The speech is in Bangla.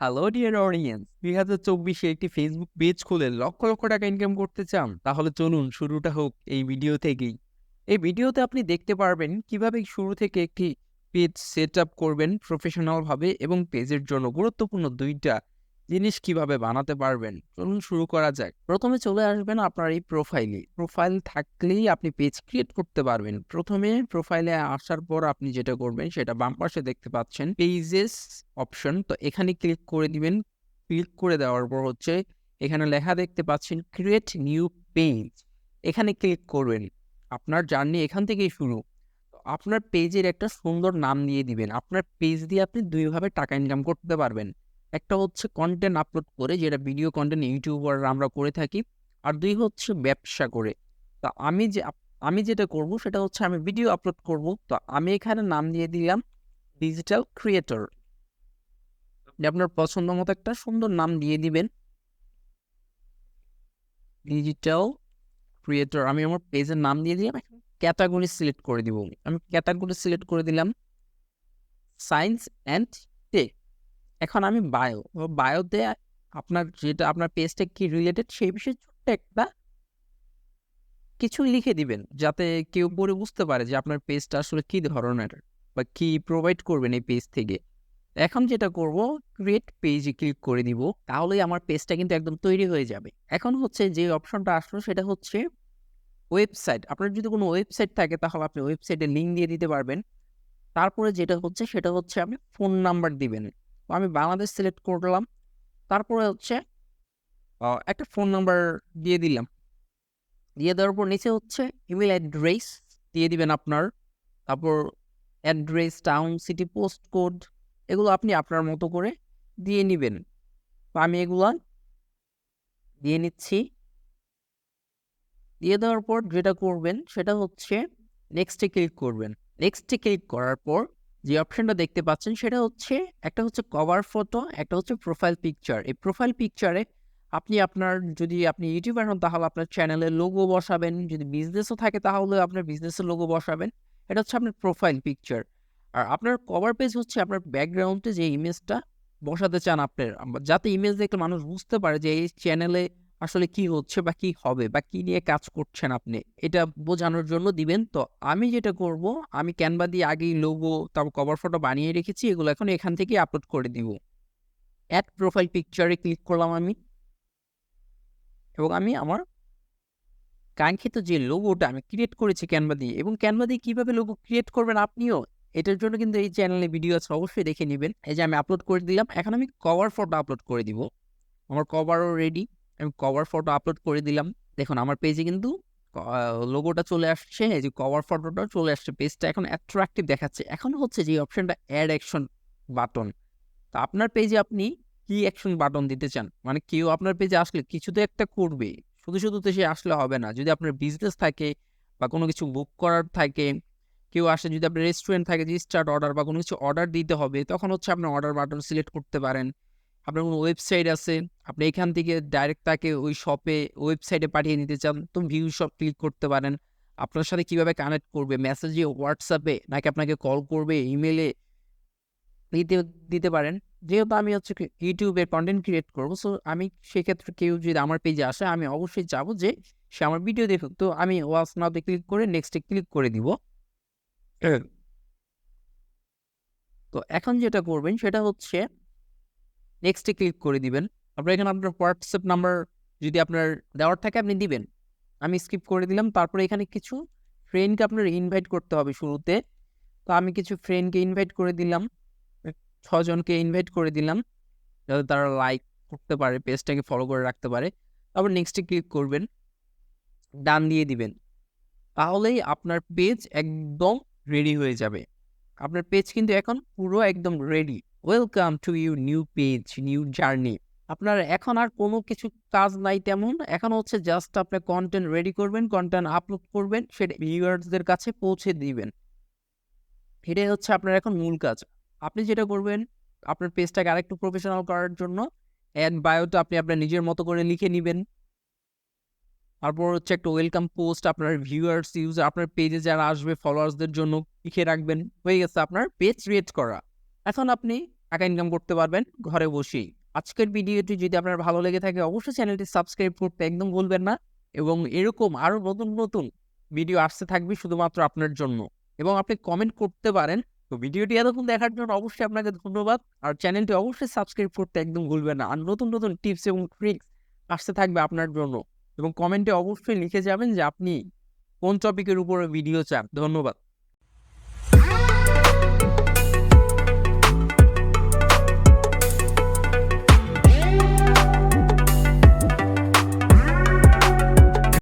হ্যালো ডিয়ার অডিয়েন্স দুই হাজার চব্বিশে একটি ফেসবুক পেজ খুলে লক্ষ লক্ষ টাকা ইনকাম করতে চান, তাহলে চলুন শুরুটা হোক এই ভিডিও থেকেই। এই ভিডিওতে আপনি দেখতে পারবেন কীভাবে শুরু থেকে একটি পেজ সেট আপ করবেন প্রফেশনালভাবে এবং পেজের জন্য গুরুত্বপূর্ণ দুইটা জিনিস কীভাবে বানাতে পারবেন? চলুন শুরু করা যাক। প্রথমে চলে আসবেন আপনার এই প্রোফাইলে প্রোফাইল থাকলেই আপনি পেজ ক্রিয়েট করতে পারবেন। প্রথমে প্রোফাইলে আসার পর আপনি যেটা করবেন, সেটা বাম পাশে দেখতে পাচ্ছেন পেজেস অপশন তো এখানে ক্লিক করে দিবেন। ক্লিক করে দেওয়ার পর হচ্ছে এখানে লেখা দেখতে পাচ্ছেন ক্রিয়েট নিউ পেজ এখানে ক্লিক করবেন। আপনার জার্নি এখান থেকেই শুরু। আপনার পেজের একটা সুন্দর নাম দিয়ে দিবেন। আপনার পেজ দিয়ে আপনি দুইভাবে টাকা ইনকাম করতে পারবেন। একটা হচ্ছে কন্টেন্ট আপলোড করে, যেটা ভিডিও কন্টেন্ট ইউটিউবার আমরা করে থাকি, আর দুই হচ্ছে ব্যবসা করে। তা আমি যে, আমি যেটা করব সেটা হচ্ছে আমি ভিডিও আপলোড করব। তো আমি এখানে নাম দিয়ে দিলাম ডিজিটাল ক্রিয়েটর আপনার পছন্দ মতো একটা সুন্দর নাম দিয়ে দিবেন। ডিজিটাল ক্রিয়েটর আমি আমার পেজের নাম দিয়ে দিলাম ক্যাটাগরি সিলেক্ট করে দিব। আমি ক্যাটাগরি সিলেক্ট করে দিলাম সায়েন্স অ্যান্ড টেক এখন আমি বায়ো বায়োতে আপনার যেটা, আপনার পেজটা কি রিলেটেড সেই বিষয়ে ছোট্ট একটা কিছু লিখে দিবেন, যাতে কেউ পড়ে বুঝতে পারে যে আপনার পেজটা আসলে কি ধরনের বা কি প্রোভাইড করবেন এই পেজ থেকে। এখন যেটা করব ক্রিয়েট পেজে ক্লিক করে দিব তাহলেই আমার পেজটা কিন্তু একদম তৈরি হয়ে যাবে। এখন হচ্ছে যে অপশনটা আসলো সেটা হচ্ছে ওয়েবসাইট আপনার যদি কোনো ওয়েবসাইট থাকে তাহলে আপনি ওয়েবসাইটে লিঙ্ক দিয়ে দিতে পারবেন। তারপরে যেটা হচ্ছে সেটা হচ্ছে আপনি ফোন নাম্বার দিবেন। আমি বাংলাদেশ সিলেক্ট করলাম। তারপরে হচ্ছে একটা ফোন নাম্বার দিয়ে দিলাম। দিয়ে দেওয়ার পর নিচে হচ্ছে ইমেল অ্যাড্রেস দিয়ে দিবেন আপনার। তারপর address town city post code এগুলো আপনি আপনার মতো করে দিয়ে নেবেন। আমি এগুলো দিয়ে নিচ্ছি। দিয়ে দেওয়ার পর যেটা করবেন সেটা হচ্ছে নেক্সটে ক্লিক করবেন। নেক্সটে ক্লিক করার পর যে অপশনটা দেখতে পাচ্ছেন সেটা হচ্ছে, একটা হচ্ছে কভার ফটো একটা হচ্ছে প্রোফাইল পিকচার এই প্রোফাইল পিকচারে আপনি আপনার, যদি আপনি ইউটিউবার হন তাহলে আপনার চ্যানেলের লোগো বসাবেন। যদি বিজনেসও থাকে তাহলে আপনার বিজনেসের লোগো বসাবেন। এটা হচ্ছে আপনার প্রোফাইল পিকচার আর আপনার কভার পেজ হচ্ছে আপনার ব্যাকগ্রাউন্ডে যে ইমেজটা বসাতে চান আপনার। যাতে ইমেজ দেখলে মানুষ বুঝতে পারে যে এই চ্যানেলে আসলে কি হচ্ছে বা কি হবে বা কি নিয়ে কাজ করছেন আপনি? এটা বোঝানোর জন্য দিবেন। তো আমি যেটা করব, আমি ক্যানভা দিয়ে আগেই লোগো তারপর কভার ফটো বানিয়ে রেখেছি, এগুলো এখন এখান থেকেই আপলোড করে দিব। অ্যাড প্রোফাইল পিকচারে ক্লিক করলাম আমি। এবং আমি আমার কাঙ্ক্ষিত যে লোগোটা আমি ক্রিয়েট করেছি ক্যানভা দিয়ে, এবং ক্যানভা দিয়ে কীভাবে লোগো ক্রিয়েট করবেন আপনিও, এটার জন্য কিন্তু এই চ্যানেলে ভিডিও আছে, অবশ্যই দেখে নেবেন। এই যে আমি আপলোড করে দিলাম, এখন আমি কভার ফটো আপলোড করে দিব। আমার কভারও রেডি আমি কভার ফটো আপলোড করে দিলাম। দেখুন, আমার পেজে কিন্তু লোগোটা চলে আসছে যে কভার ফটোটা চলে আসছে পেজটা এখন অ্যাট্রাকটিভ দেখাচ্ছে। এখন হচ্ছে যে অপশনটা অ্যাড অ্যাকশন বাটন তো আপনার পেজে আপনি কি অ্যাকশন বাটন দিতে চান? মানে কেউ আপনার পেজে আসলে কিছু তো একটা করবে, শুধু শুধু তো সে আসলে হবে না। যদি আপনার বিজনেস থাকে বা কোনো কিছু বুক করার থাকে, কেউ আসে, যদি আপনার রেস্টুরেন্ট থাকে, যে স্টার্ট অর্ডার বা কোনো কিছু অর্ডার দিতে হবে, তখন হচ্ছে আপনার অর্ডার বাটন সিলেক্ট করতে পারেন। আপনার কোনো ওয়েবসাইট আছে আপনি এখান থেকে ডাইরেক্ট তাকে ওই শপে ওয়েবসাইটে পাঠিয়ে নিতে চান তো ভিউ শপ ক্লিক করতে পারেন। আপনার সাথে কীভাবে কানেক্ট করবে? মেসেজে হোয়াটসঅ্যাপে নাকি আপনাকে কল করবে ইমেলে দিতে দিতে পারেন। যেহেতু আমি হচ্ছে ইউটিউবে কন্টেন্ট ক্রিয়েট করব সো আমি সেক্ষেত্রে কেউ যদি আমার পেজে আসে আমি অবশ্যই চাবো যে সে আমার ভিডিও দেখুক। তো আমি ওয়াচ নাওতে ক্লিক করে নেক্সটে ক্লিক করে দিব। তো এখন যেটা করবেন সেটা হচ্ছে নেক্সটে ক্লিক করে দিবেন। আপনার এখানে আপনার হোয়াটসঅ্যাপ নাম্বার যদি আপনার দেওয়ার থাকে আপনি দিবেন। আমি স্কিপ করে দিলাম। তারপরে এখানে কিছু ফ্রেন্ডকে আপনার ইনভাইট করতে হবে শুরুতে। তো আমি কিছু ফ্রেন্ডকে ইনভাইট করে দিলাম। ছজনকে ইনভাইট করে দিলাম। যাতে তারা লাইক করতে পারে পেজটাকে ফলো করে রাখতে পারে। তারপর নেক্সটে ক্লিক করবেন। ডান দিয়ে দিবেন। তাহলেই আপনার পেজ একদম রেডি হয়ে যাবে। আপনার পেজ কিন্তু এখন পুরো একদম ready welcome to you new page new journey আপনার এখন আর কোনো কিছু কাজ নাই তেমন। এখন হচ্ছে জাস্ট আপনি কন্টেন্ট রেডি করবেন কন্টেন্ট আপলোড করবেন, সেটা ভিউয়ার্সদের কাছে পৌঁছে দিবেন। এটাই হচ্ছে আপনার এখন মূল কাজ। আপনি যেটা করবেন, আপনার পেজটাকে আরেকটু প্রফেশনাল করার জন্য অ্যাড বায়োটা আপনি আপনার নিজের মতো করে লিখে নেবেন। তারপর হচ্ছে একটা ওয়েলকাম পোস্ট আপনার ভিউয়ার্স ইউজ আপনার পেজে যারা আসবে ফলোয়ার্সদের জন্য লিখে রাখবেন। হয়ে গেছে আপনার পেজ ক্রিয়েট করা। এখন আপনি টাকা ইনকাম করতে পারবেন ঘরে বসেই। আজকের ভিডিওটি যদি আপনার ভালো লেগে থাকে, অবশ্যই চ্যানেলটি সাবস্ক্রাইব করতে একদম ভুলবেন না এবং এরকম আরও নতুন নতুন ভিডিও আসতে থাকবে শুধুমাত্র আপনার জন্য। এবং আপনি কমেন্ট করতে পারেন, তো ভিডিওটি এতক্ষণ দেখার জন্য অবশ্যই আপনাকে ধন্যবাদ। আর চ্যানেলটি অবশ্যই সাবস্ক্রাইব করতে একদম ভুলবেন না। আর নতুন নতুন টিপস এবং ট্রিক্স আসতে থাকবে আপনার জন্য। এবং কমেন্টে অবশ্যই লিখে যাবেন যে আপনি কোন টপিকের উপরে ভিডিও চান। ধন্যবাদ।